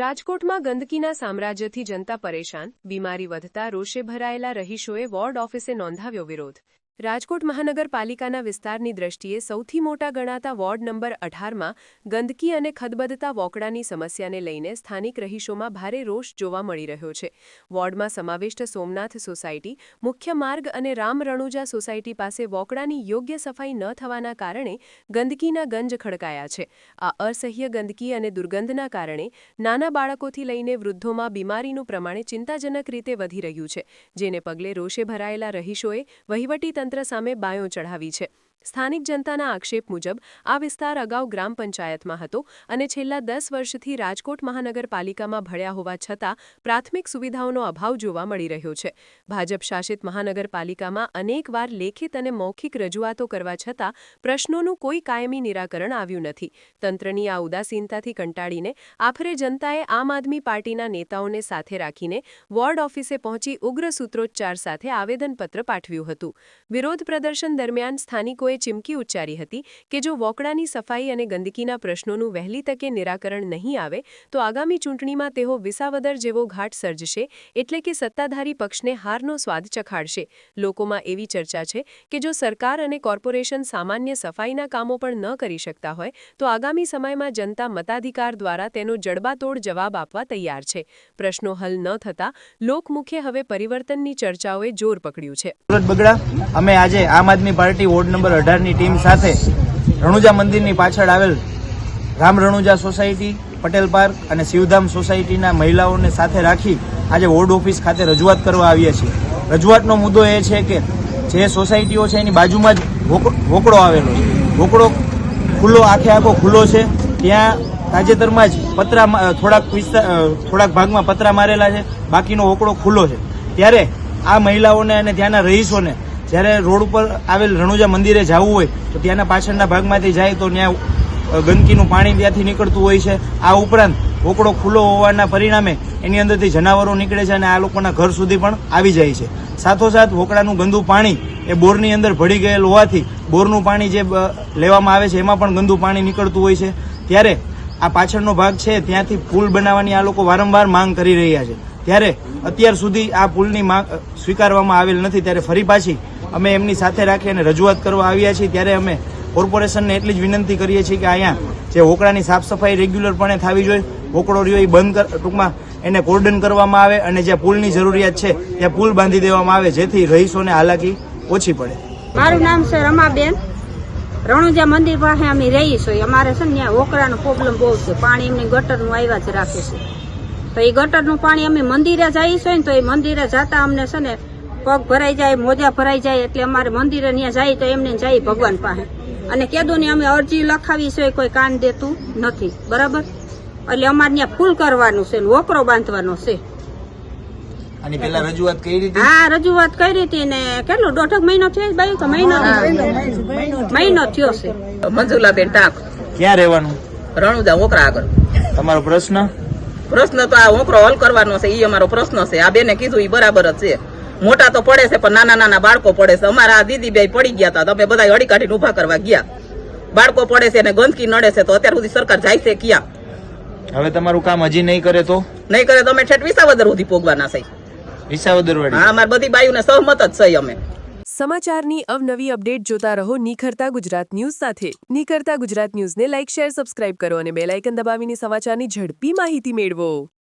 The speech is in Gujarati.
રાજકોટમાં ગંદકીના સામ્રાજ્યથી જનતા પરેશાન બીમારી વધતા રોષે ભરાયેલા રહીશોએ વોર્ડ ઓફિસે નોંધાવ્યો વિરોધ. રાજકોટ મહાનગરપાલિકાના વિસ્તારની દ્રષ્ટિએ સૌથી મોટા ગણાતા વોર્ડ નંબર અઢારમાં ગંદકી અને ખદબદતા વોકડાની સમસ્યાને લઈને સ્થાનિક રહીશોમાં ભારે રોષ જોવા મળી રહ્યો છે. વોર્ડમાં સમાવિષ્ટ સોમનાથ સોસાયટી, મુખ્ય માર્ગ અને રામ રણુજા સોસાયટી પાસે વોકડાની યોગ્ય સફાઈ ન થવાના કારણે ગંદકીના ગંજ ખડકાયા છે. આ અસહ્ય ગંદકી અને દુર્ગંધના કારણે નાના બાળકોથી લઈને વૃદ્ધોમાં બીમારીનું પ્રમાણ ચિંતાજનક રીતે વધી રહ્યું છે, જેને પગલે રોષે ભરાયેલા રહીશોએ વહીવટીતંત્ર સામે બાયો ચઢાવી છે. સ્થાનિક જનતાના આક્ષેપ મુજબ આ વિસ્તાર અગાઉ ગ્રામ પંચાયતમાં હતો અને છેલ્લા દસ વર્ષથી રાજકોટ મહાનગરપાલિકામાં ભળ્યા હોવા છતાં પ્રાથમિક સુવિધાઓનો અભાવ જોવા મળી રહ્યો છે. ભાજપ શાસિત મહાનગરપાલિકામાં અનેકવાર લેખિત અને મૌખિક રજૂઆતો કરવા છતાં પ્રશ્નોનું કોઈ કાયમી નિરાકરણ આવ્યું નથી. તંત્રની આ ઉદાસીનતાથી કંટાળીને આખરે જનતાએ આમ આદમી પાર્ટીના નેતાઓને સાથે રાખીને વોર્ડ ઓફિસે પહોંચી ઉગ્ર સૂત્રોચ્ચાર સાથે આવેદનપત્ર પાઠવ્યું હતું. વિરોધ પ્રદર્શન દરમિયાન સ્થાનિકોએ ચીમકી ઉચ્ચારી હતી કે જો વોકડાની સફાઈ અને ગંદકીના પ્રશ્નોનું વહેલી તકે નિરાકરણ નહીં આવે, તો આગામી ચૂંટણીમાં તેઓ વિસાવદર જેવો ઘાટ સર્જશે, એટલે કે સત્તાધારી પક્ષને હારનો સ્વાદ ચખાડશે. લોકોમાં એવી ચર્ચા છે કે જો સરકાર અને કોર્પોરેશન સામાન્ય સફાઈના કામો પણ ન કરી શકતા હોય, તો આગામી સમયમાં જનતા મતાધિકાર દ્વારા તેનો જડબાતોડ જવાબ આપવા તૈયાર છે. પ્રશ્નો હલ ન થતા લોકમુખે હવે પરિવર્તનની ચર્ચાઓએ જોર પકડ્યું છે. બગડા, અમે આજે Aam Aadmi party ward number અઢારની team સાથે રણુજા મંદિરની પાછળ આવેલ રામ રણુજા સોસાયટી, પટેલ પાર્ક અને શિવધામ સોસાયટીના મહિલાઓને સાથે રાખી આજે વોર્ડ ઓફિસ ખાતે રજૂઆત કરવા આવ્યા છીએ. રજૂઆતનો મુદ્દો એ છે કે જે સોસાયટીઓ છે એની બાજુમાં જ વોકડો આવેલો છે. વોકડો ખુલ્લો, આખે આખો ખુલ્લો છે. ત્યાં તાજેતરમાં જ પતરા થોડાક વિસ્તાર થોડાક ભાગમાં પતરા મારેલા છે. બાકીનો વોકડો ખુલ્લો છે. ત્યારે આ મહિલાઓને અને ત્યાંના રહીશોને જ્યારે રોડ ઉપર આવેલ રણુજા મંદિરે જવું હોય, તો ત્યાંના પાછળના ભાગમાંથી જાય તો ત્યાં ગંદકીનું પાણી ત્યાંથી નીકળતું હોય છે. આ ઉપરાંત વોકડો ખુલ્લો હોવાના પરિણામે એની અંદરથી જનાવરો નીકળે છે અને આ લોકોના ઘર સુધી પણ આવી જાય છે. સાથોસાથ વોકડાનું ગંદુ પાણી એ બોરની અંદર ભળી ગયેલ હોવાથી બોરનું પાણી જે લેવામાં આવે છે, એમાં પણ ગંદુ પાણી નીકળતું હોય છે. ત્યારે આ પાછળનો ભાગ છે, ત્યાંથી પુલ બનાવવાની આ લોકો વારંવાર માંગ કરી રહ્યા છે. ત્યારે અત્યાર સુધી આ પુલની માંગ સ્વીકારવામાં આવેલ નથી. ત્યારે ફરી પાછી અમે એમની સાથે રાખી અને રજૂઆત કરવા આવ્યા છીએ, ત્યારે અમે કોર્પોરેશનને એટલી જ વિનંતી કરીએ છીએ કે અહીંયા જે વોકડાની સાફ સફાઈ રેગ્યુલરપણે થવી જોઈએ વોકડો રહ્યો એ બંધ કર, ટૂંકમાં એને કોર્ડન કરવામાં આવે અને જ્યાં પુલની જરૂરિયાત છે, ત્યાં પુલ બાંધી દેવામાં આવે, જેથી રહીશોને હાલાકી ઓછી પડે. મારું નામ છે રમાબેન. રણુજા મંદિર પાસે અમે રહીએ છીએ. અમારે છે ને ત્યાં ઓકરાનો પ્રોબ્લેમ બહુ છે. પાણી એમને ગટરનું આવ્યા જ રાખે છે. તો એ ગટરનું પાણી અમે મંદિરે જઈએ છીએ ને તો એ મંદિરે જતા અમને છે ને પગ ભરાઈ જાય મોજા ભરાઈ જાય એટલે અમારે મંદિરે ત્યાં જાય તો એમને જઈએ ભગવાન પાસે. અને કેદોની અમે અરજી લખાવી છે કોઈ કાન દેતું નથી. બરાબર? એટલે અમારે ત્યાં ફૂલ કરવાનું છે વોકરો બાંધવાનો છે. આની પહેલા રજૂઆત કરી હતી હા રજૂઆત કરી હતી ને કેટલો? દોઢક મહિનો થયો બાયું મહિનો? મહિનો થયો. છે. મંજુલાબેન ટાંક. ક્યાં રહેવાનું? રણુજા ઓકરા આગળ. તમારો પ્રશ્ન? પ્રશ્ન તો આ વોકરો હલ કરવાનો છે ઈ અમારો પ્રશ્ન છે. આ બેને કીધું ઈ બરાબર જ છે. મોટા તો પડે છે પણ નાના નાના બાળકો પડે છે. અમારા આ દીદી બે પડી ગયા હતા તમે બધા અડી કાઢીને ઊભા કરવા ગયા. બાળકો પડે છે અને ગંદકી નડે છે તો અત્યાર સુધી સરકાર જાય છે ક્યાં? હવે તમારું કામ હજી નહીં કરે તો? નહીં કરે તો અમે ઠેઠ વિસાવદર સુધી પોગવાના છે. વિસાવદરવાડી? હા અમારી બધી બાયુને સહમત જ છે અમે. સમાચારની અવનવી અપડેટ જોતા રહો નિખરતા ગુજરાત ન્યૂઝ સાથે. નિખરતા ગુજરાત ન્યૂઝને લાઇક શેર સબસ્ક્રાઇબ કરો અને બેલાઇકન દબાવીને સમાચારની ઝડપી માહિતી મેળવો.